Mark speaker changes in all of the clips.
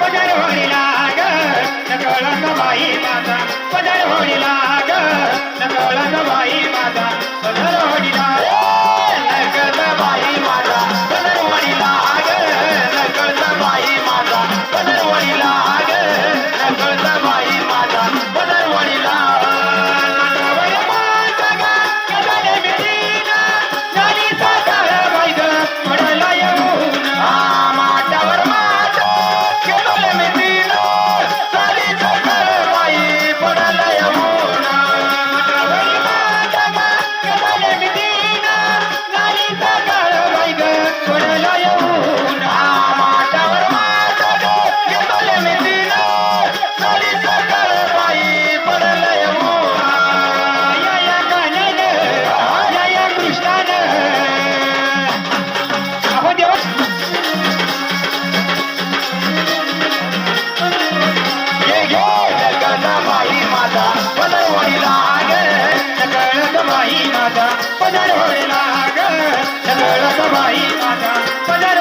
Speaker 1: पदर होळी लाग नकळत बाई माझा. पदर होळी लाग नकळत बाई माझा. पदर होळी लाग नकळत बाई माझा पदर होय पदर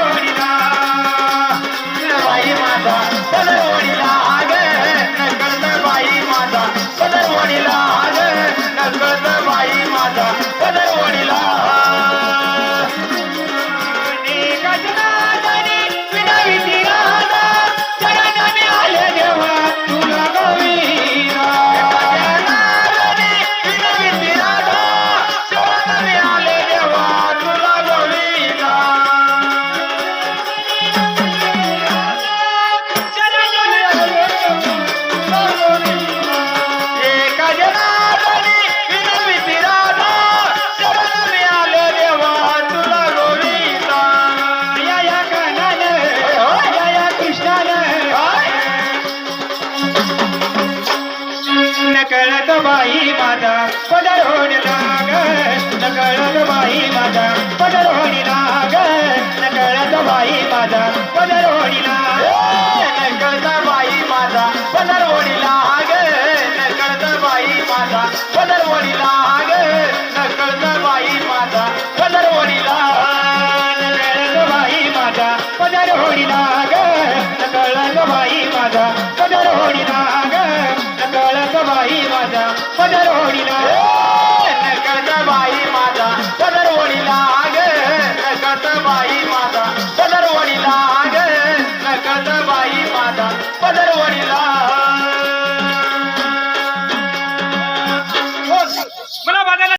Speaker 1: न बाई माझा. पदरोड लाग न कळत बाई माझा. पदरोडी लाग न कळत बाई माझा. पदरोडी लाग न कळत बाई माझा. पदरोडी लाग न कळत बाई माझा. पदरोडी लाग न कळत बाई माझा. पदरोडी लाग बाई माझा. पदरोडी लाग न बाई माझा. पदरोडी लाग ఈ మాట పదరోడిలో